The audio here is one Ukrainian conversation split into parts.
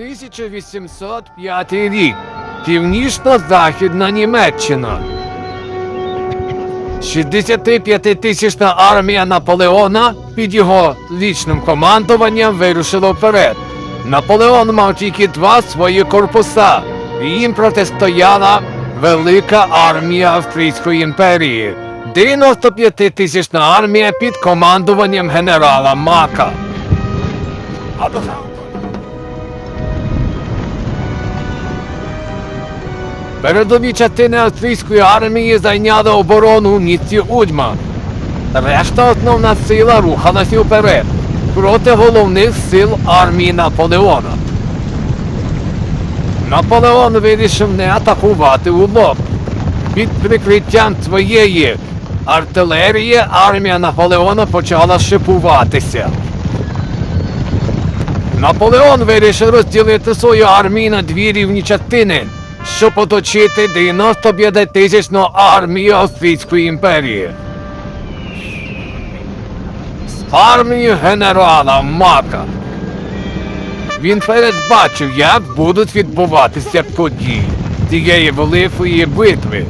1805 рік. Північно-західна Німеччина. 65-тисячна армія Наполеона під його лічним командуванням вирушила вперед. Наполеон мав тільки два свої корпуса, їм протистояла велика армія Австрійської імперії. 95-тисячна армія під командуванням генерала Мака. Передові частини австрійської армії зайняли оборону в місті Удьма. Решта основна сила рухалася вперед проти головних сил армії Наполеона. Наполеон вирішив не атакувати у лоб. Під прикриттям своєї артилерії армія Наполеона почала шипуватися. Наполеон вирішив розділити свою армію на дві рівні частини, щоб оточити 95-тисячну армію Австрійської імперії. З армією генерала Мака. Він передбачив, як будуть відбуватися події цієї великої битви.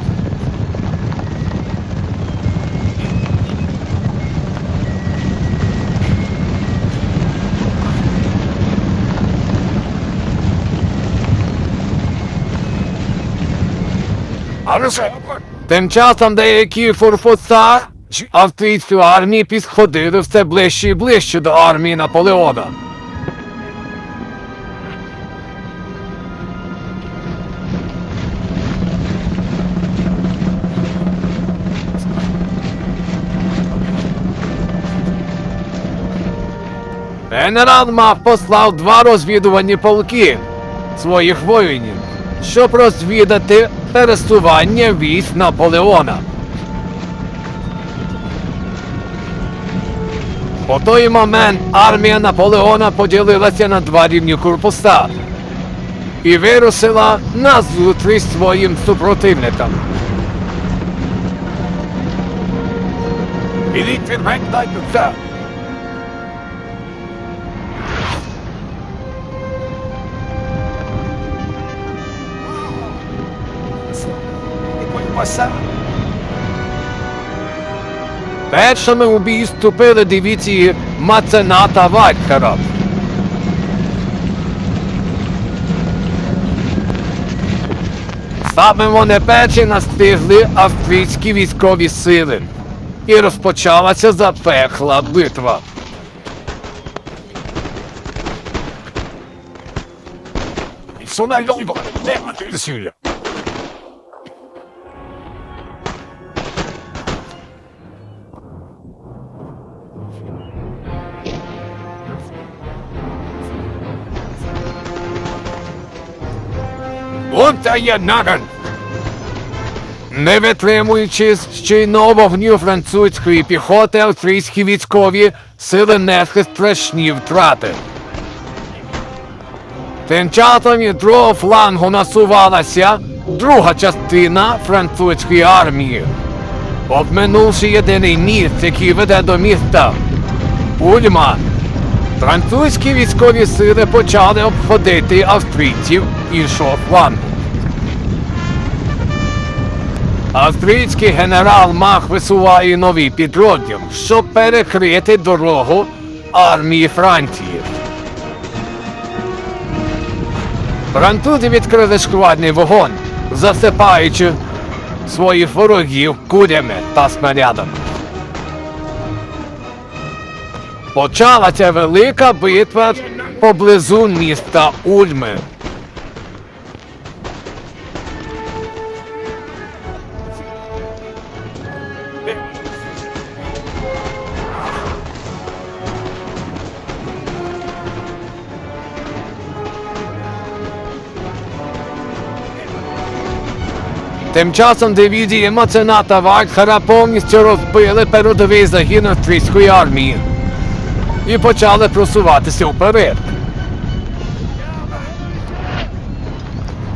Тим часом деякі форпоста австрійської армії підходили все ближче і ближче до армії Наполеона. Генерал Мак послав два розвідувальні полки своїх воїнів, щоб розвідати пересування військ Наполеона. По той момент армія Наполеона поділилася на два рівні корпуса і вирушила на зустріч своїм супротивникам. Ідіть відгайдайте все! Першими у бій вступили дивізії Мацената Вальхера. Саме вони перші настигли австрійські військові сили. І розпочалася запекла битва. Sono all'ombra, Сюля. Наган! Не витримуючи щільного вогню французької піхоти, австрійські військові сили несли страшні втрати. Тим часом від другого флангу насувалася друга частина французької армії, обминувши єдиний міст, який веде до міста Ульма. Французькі військові сили почали обходити австрійців іншого флангу. Австрійський генерал Мах висуває новий підрозділ, щоб перекрити дорогу армії Франції. Французи відкрили шквадний вогонь, засипаючи своїх ворогів кулями та снарядами. Почалася велика битва поблизу міста Ульми. Тим часом дивізії Мацената Вальхара повністю розбили передовий загін австрійської армії і почали просуватися вперед.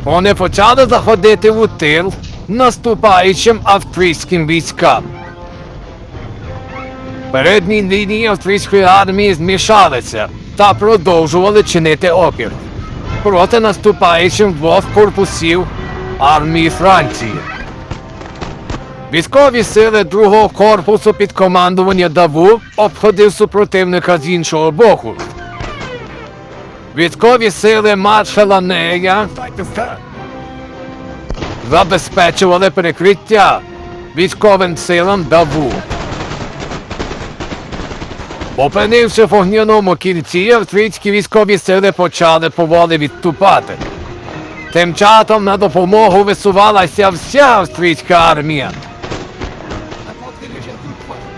Вони почали заходити в тил наступаючим австрійським військам. Передні лінії австрійської армії змішалися та продовжували чинити опір. проти наступаючим двох корпусів армії Франції. Військові сили другого корпусу під командування Даву обходив супротивника з іншого боку. Військові сили маршала Нея забезпечували перекриття військовим силам Даву. Опинивши в огняному кільці, австрійські військові сили почали поволі відступати. Тим часом на допомогу висувалася вся австрійська армія.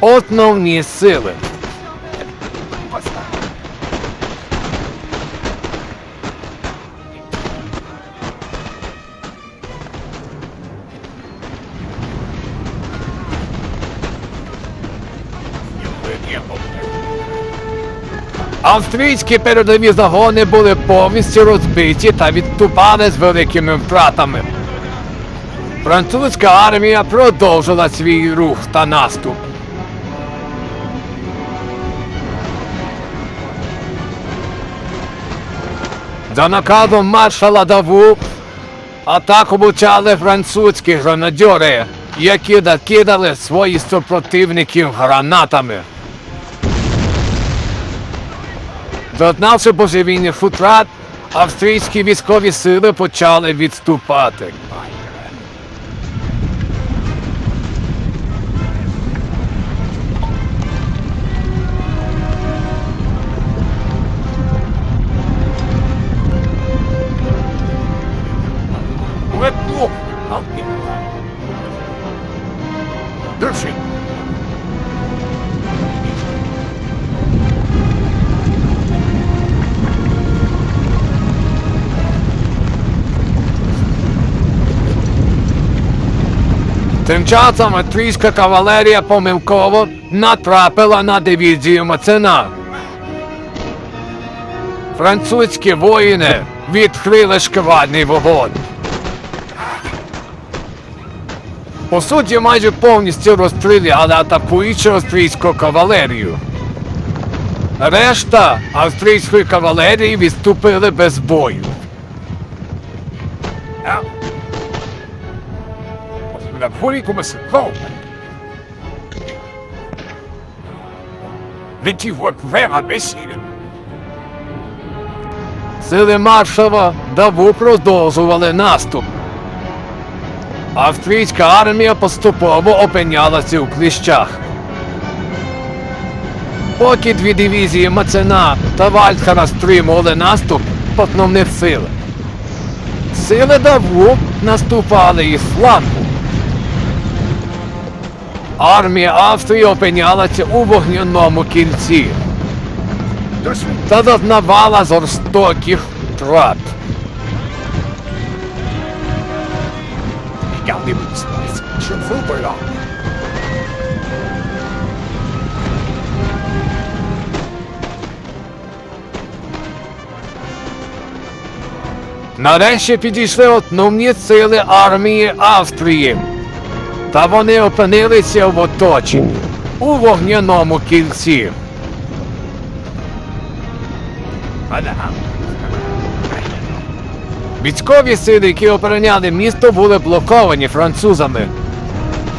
Основні сили. Австрійські передові загони були повністю розбиті та відступали з великими втратами. Французька армія продовжила свій рух та наступ. За наказом маршала Даву атаку почали французькі гранадьори, які накидали своїх супротивників гранатами. Зазнавши божевільний футрат, австрійські військові сили почали відступати. Тим часом австрійська кавалерія помилково натрапила на дивізію Мацена. Французькі воїни відкрили шквальний вогонь. По суті, майже повністю розстріляли атакуючу австрійську кавалерію. Решта австрійської кавалерії відступили без бою. Come si fa. Vedi vuoi vera messina? Сили маршала Даву продовжували наступ. Австрійська армія поступово опинялася у кліщах. Поки дві дивізії Мацена та Вальхара стримували наступ основних сил. Сили Даву наступали із флангу. Армія Австрії опинялася у вогняному кільці та зазнавала жорстоких втрат. Нарешті підійшли основні сили армії Австрії. Та вони опинилися в оточенні у вогняному кільці. Військові сили, які обороняли місто, були блоковані французами.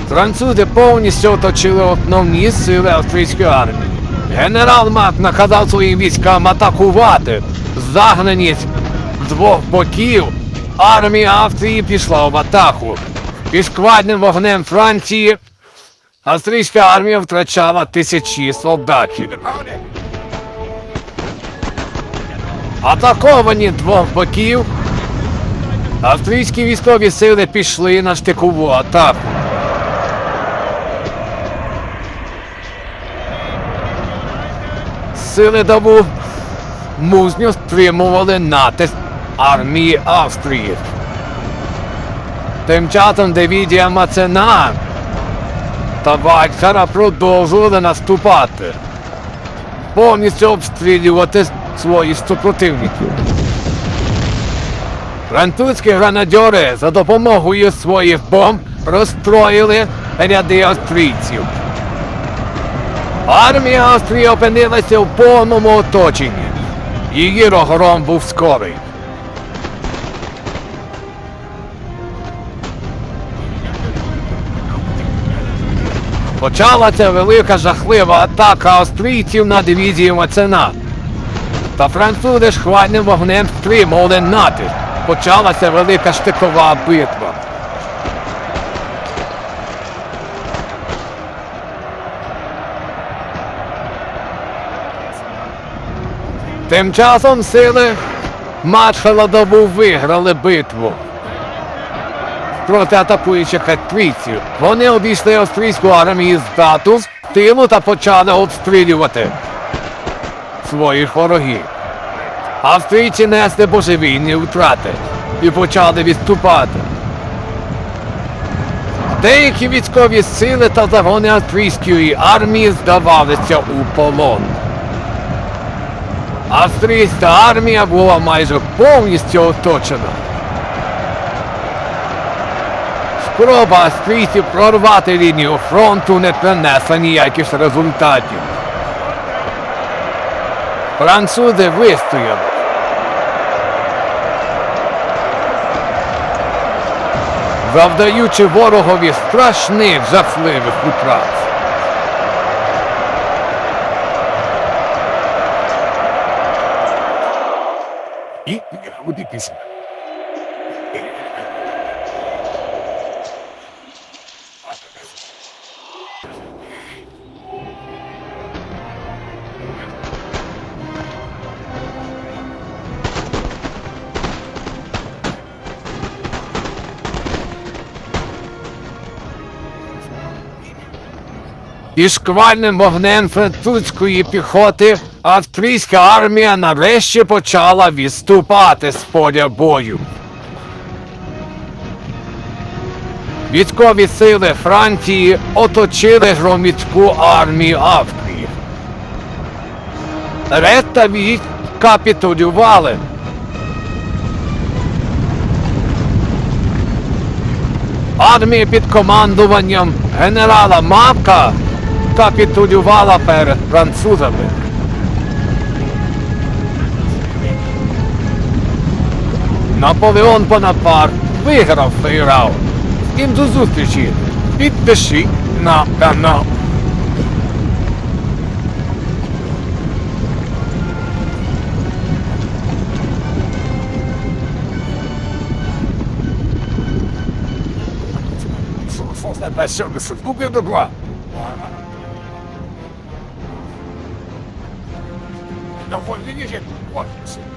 Французи повністю оточили основні сили австрійської армії. Генерал Мак наказав своїм військам атакувати. Загнані з двох боків, армія Австрії пішла в атаку. Під шквальним вогнем Франції австрійська армія втрачала тисячі солдатів. Атаковані двох боків, австрійські військові сили пішли на штикову атаку. Сили Даву мужньо стримували натиск армії Австрії. Тим часом дивізія Мацена та Вальхара продовжували наступати, повністю обстрілювати своїх супротивників. Французькі гранадьори за допомогою своїх бомб розстроїли ряди австрійців. Армія Австрії опинилася в повному оточенні. Її рогором був скорий. Почалася велика жахлива атака австрійців на дивізію Мацена. Та французи ж хвальним вогнем стримували натиск. Почалася велика штикова битва. Тим часом сили маршала добу виграли битву проти атакуючих австрійців. Вони обійшли австрійську армію з дату з тилу та почали обстрілювати своїх ворогів. Австрійці несли божевільні втрати і почали відступати. Деякі військові сили та загони австрійської армії здавалися у полон. Австрійська армія була майже повністю оточена. Спроба австрійців прорвати лінію фронту не принесла ніяких результатів. Французи вистояли. Завдаючи ворогові страшних жахливих утрат. І куди пісня? Із шквальним вогнем французької піхоти австрійська армія нарешті почала відступати з поля бою. Військові сили Франції оточили громадську армію Австрії. Решта військ капітулювали. Армія під командуванням генерала Мавка капітулювала перед французами. Наполеон Бонапарт виграв цей раунд. Втім до зустрічі. Підпишіть на канал. Та що не сутку добра. what is it?